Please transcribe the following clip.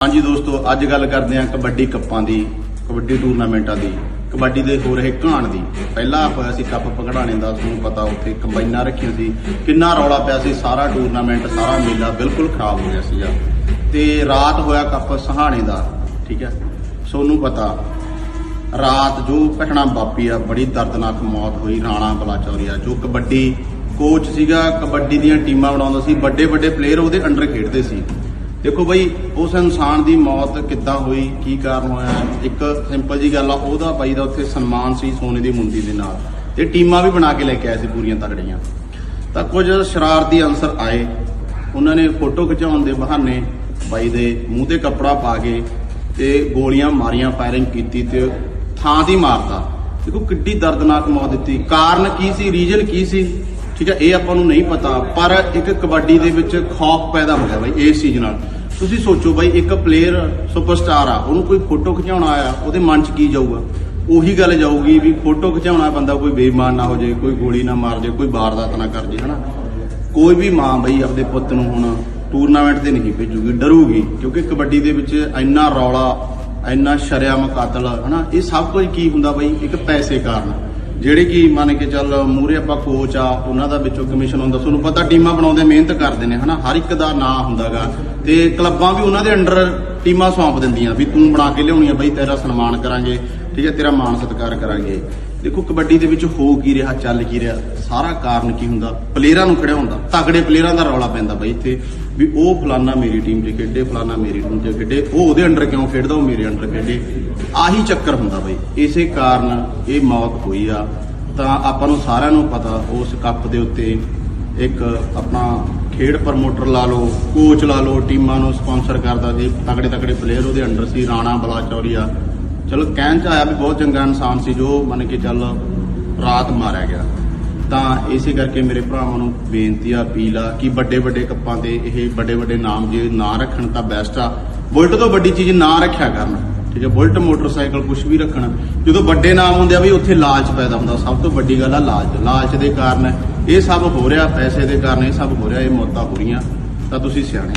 ਹਾਂਜੀ ਦੋਸਤੋ, ਅੱਜ ਗੱਲ ਕਰਦੇ ਹਾਂ ਕਬੱਡੀ ਕੱਪਾਂ ਦੀ, ਕਬੱਡੀ ਟੂਰਨਾਮੈਂਟਾਂ ਦੀ, ਕਬੱਡੀ ਦੇ ਹੋ ਰਹੇ ਘਾਣ ਦੀ। ਪਹਿਲਾ ਹੋਇਆ ਸੀ ਕੱਪ ਪਕੜਾਣੇ ਦਾ ਤੁਹਾਨੂੰ ਪਤਾ, ਉੱਥੇ ਕੰਬਾਈਨਾਂ ਰੱਖੀਆਂ ਸੀ, ਕਿੰਨਾ ਰੌਲਾ ਪਿਆ ਸੀ, ਸਾਰਾ ਟੂਰਨਾਮੈਂਟ, ਸਾਰਾ ਮੇਲਾ ਬਿਲਕੁਲ ਖਰਾਬ ਹੋ ਗਿਆ ਸੀਗਾ। ਤੇ ਰਾਤ ਹੋਇਆ ਕੱਪ ਸਹਾਣੇ ਦਾ, ਠੀਕ ਹੈ? ਸੋਨੂੰ ਪਤਾ ਰਾਤ ਜੋ ਘਟਨਾ ਵਾਪੀ ਆ, ਬੜੀ ਦਰਦਨਾਕ ਮੌਤ ਹੋਈ, ਰਾਣਾ ਬਲਾਚੌਰੀਆ। ਜੋ ਕਬੱਡੀ ਕੋਚ ਸੀਗਾ, ਕਬੱਡੀ ਦੀਆਂ ਟੀਮਾਂ ਬਣਾਉਂਦਾ ਸੀ, ਵੱਡੇ ਵੱਡੇ ਪਲੇਅਰ ਉਹਦੇ ਅੰਡਰ ਖੇਡਦੇ ਸੀ। ਦੇਖੋ ਬਈ, ਉਸ ਇਨਸਾਨ ਦੀ ਮੌਤ ਕਿੱਦਾਂ ਹੋਈ, ਕੀ ਕਾਰਨ ਹੋਇਆ, ਇੱਕ ਸਿੰਪਲ ਜੀ ਗੱਲ ਆ, ਉਹਦਾ ਬਾਈ ਦਾ ਉੱਥੇ ਸਨਮਾਨ ਸੀ ਸੋਨੇ ਦੀ ਮੁੰਦੀ ਦੇ ਨਾਲ। ਤੇ ਟੀਮਾਂ ਵੀ ਬਣਾ ਕੇ ਲੈ ਕੇ ਆਏ ਸੀ ਪੂਰੀਆਂ ਤਗੜੀਆਂ। ਤਾਂ ਕੁਝ ਸ਼ਰਾਰਤੀ ਅਨਸਰ ਆਏ, ਉਹਨਾਂ ਨੇ ਫੋਟੋ ਖਿਚਾਉਣ ਦੇ ਬਹਾਨੇ ਬਾਈ ਦੇ ਮੂੰਹ ਤੇ ਕੱਪੜਾ ਪਾ ਕੇ ਤੇ ਗੋਲੀਆਂ ਮਾਰੀਆਂ ਫਾਇਰਿੰਗ ਕੀਤੀ ਤੇ ਥਾਂ ਦੀ ਮਾਰਦਾ। ਦੇਖੋ ਕਿੱਡੀ ਦਰਦਨਾਕ ਮੌਤ ਦਿੱਤੀ। ਕਾਰਨ ਕੀ ਸੀ? ਰੀਜਨ ਕੀ ਸੀ? ਠੀਕ ਹੈ ਇਹ ਆਪਾਂ ਨੂੰ ਨਹੀਂ ਪਤਾ। ਪਰ ਇੱਕ ਕਬੱਡੀ ਦੇ ਵਿੱਚ ਖੌਫ ਪੈਦਾ ਹੋ ਗਿਆ ਬਾਈ, ਇਸ ਚੀਜ਼ ਨਾਲ। ਤੁਸੀਂ ਸੋਚੋ ਬਾਈ, ਇੱਕ ਪਲੇਅਰ ਸੁਪਰਸਟਾਰ ਆ, ਉਹਨੂੰ ਕੋਈ ਫੋਟੋ ਖਿਚਾਉਣਾ ਆਇਆ, ਉਹਦੇ ਮਨ 'ਚ ਕੀ ਜਾਊਗਾ? ਉਹੀ ਗੱਲ ਜਾਊਗੀ ਵੀ ਫੋਟੋ ਖਿਚਾਉਣਾ ਬੰਦਾ ਕੋਈ ਬੇਈਮਾਨ ਨਾ ਹੋ ਜਾਏ, ਕੋਈ ਗੋਲੀ ਨਾ ਮਾਰ ਜਾਏ, ਕੋਈ ਵਾਰਦਾਤ ਨਾ ਕਰ ਜਾਏ, ਹਨਾ? ਕੋਈ ਵੀ ਮਾਂ ਬਈ ਆਪਦੇ ਪੁੱਤ ਨੂੰ ਹੁਣ ਟੂਰਨਾਮੈਂਟ ਤੇ ਨਹੀਂ ਭੇਜੂਗੀ, ਡਰੂਗੀ, ਕਿਉਂਕਿ ਕਬੱਡੀ ਦੇ ਵਿੱਚ ਇੰਨਾ ਰੌਲਾ ਇੰਨਾ ਸ਼ਰਿਆਮ ਕਾਤਲ ਹਨਾ? ਇਹ ਸਭ ਕੁਝ ਕੀ ਹੁੰਦਾ ਬਈ? ਇੱਕ ਪੈਸੇ ਕਾਰਨ। ਜਿਹੜੇ ਕਿ ਮੰਨ ਕੇ ਚੱਲ ਮੂਰੇ ਆਪਾਂ ਕੋਚ ਆ, ਉਹਨਾਂ ਦਾ ਵਿੱਚੋਂ ਕਮਿਸ਼ਨ ਹੁੰਦਾ, ਤੁਹਾਨੂੰ ਪਤਾ ਟੀਮਾਂ ਬਣਾਉਂਦੇ ਮਿਹਨਤ ਕਰਦੇ ਨੇ, ਹਨਾ? ਹਰ ਇੱਕ ਦਾ ਨਾਂ ਹੁੰਦਾਗਾ। ਤੇ ਕਲੱਬਾਂ ਵੀ ਉਹਨਾਂ ਦੇ ਅੰਡਰ ਟੀਮਾਂ ਸੌਂਪ ਦਿੰਦੀਆਂ ਵੀ ਤੂੰ ਬਣਾ ਕੇ ਲਿਆਉਣੀ ਆ, ਬਈ ਤੇਰਾ ਸਨਮਾਨ ਕਰਾਂਗੇ। ਠੀਕ ਹੈ, ਤੇਰਾ ਮਾਣ ਸਤਿਕਾਰ ਕਰਾਂਗੇ। ਦੇਖੋ, ਕਬੱਡੀ ਦੇ ਵਿੱਚ ਹੋ ਕੀ ਰਿਹਾ, ਚੱਲ ਕੀ ਰਿਹਾ, ਸਾਰਾ ਕਾਰਨ ਕੀ ਹੁੰਦਾ? ਪਲੇਅਰਾਂ ਨੂੰ ਖੜਿਆ ਹੁੰਦਾ। ਤਗੜੇ ਪਲੇਅਰਾਂ ਦਾ ਰੌਲਾ ਪੈਂਦਾ ਬਈ ਇੱਥੇ, ਵੀ ਉਹ ਫਲਾਨਾ ਮੇਰੀ ਟੀਮ 'ਚ ਖੇਡੇ, ਫਲਾਨਾ ਮੇਰੀ ਟੀਮ 'ਚ ਖੇਡੇ, ਉਹ ਉਹਦੇ ਅੰਡਰ ਕਿਉਂ ਖੇਡਦਾ, ਉਹ ਮੇਰੇ ਅੰਡਰ ਖੇਡੇ? ਆਹੀ ਚੱਕਰ ਹੁੰਦਾ ਬਈ। ਇਸੇ ਕਾਰਨ ਇਹ ਮੌਤ ਹੋਈ ਆ। ਤਾਂ ਆਪਾਂ ਨੂੰ ਸਾਰਿਆਂ ਨੂੰ ਪਤਾ, ਉਸ ਕੱਪ ਦੇ ਉੱਤੇ ਇੱਕ ਆਪਣਾ ਖੇਡ ਪ੍ਰਮੋਟਰ ਲਾ ਲਓ ਕੋਚ ਲਾ ਲਓ, ਟੀਮਾਂ ਨੂੰ ਸਪਾਂਸਰ ਕਰਦਾ ਸੀ। ਤਕੜੇ ਤਕੜੇ ਪਲੇਅਰ ਉਹਦੇ ਅੰਡਰ ਸੀ, ਰਾਣਾ ਬਲਾਚੌਰੀਆ। ਚਲੋ ਕਹਿਣ ਚ ਆਇਆ ਵੀ ਬਹੁਤ ਚੰਗਾ ਇਨਸਾਨ ਸੀ ਜੋ ਮੰਨ ਕੇ ਚੱਲ ਰਾਤ ਮਾਰਿਆ ਗਿਆ। ਤਾਂ ਇਸੇ ਕਰਕੇ ਮੇਰੇ ਭਰਾਵਾਂ ਨੂੰ ਬੇਨਤੀ ਆ, ਅਪੀਲ ਆ ਕਿ ਵੱਡੇ ਵੱਡੇ ਕੱਪਾਂ ਤੇ ਇਹ ਵੱਡੇ ਵੱਡੇ ਨਾਮ ਜੇ ਨਾ ਰੱਖਣ ਤਾਂ ਬੈਸਟ ਆ। ਬੁਲਟ ਤੋਂ ਵੱਡੀ ਚੀਜ਼ ਨਾ ਰੱਖਿਆ ਕਰਨ, ਠੀਕ ਹੈ? ਬੁਲਟ, ਮੋਟਰਸਾਈਕਲ ਕੁਝ ਵੀ ਰੱਖਣ। ਜਦੋਂ ਵੱਡੇ ਨਾਮ ਹੁੰਦੇ ਆ ਵੀ ਉੱਥੇ ਲਾਲਚ ਪੈਦਾ ਹੁੰਦਾ, ਸਭ ਤੋਂ ਵੱਡੀ ਗੱਲ ਆ ਲਾਲਚ। ਲਾਲਚ ਦੇ ਕਾਰਨ ਇਹ ਸਭ ਹੋ ਰਿਹਾ, ਪੈਸੇ ਦੇ ਕਾਰਨ ਇਹ ਸਭ ਹੋ ਰਿਹਾ, ਇਹ ਮੌਤਾਂ ਹੋ ਰਹੀਆਂ। ਤਾਂ ਤੁਸੀਂ ਸਿਆਣੇ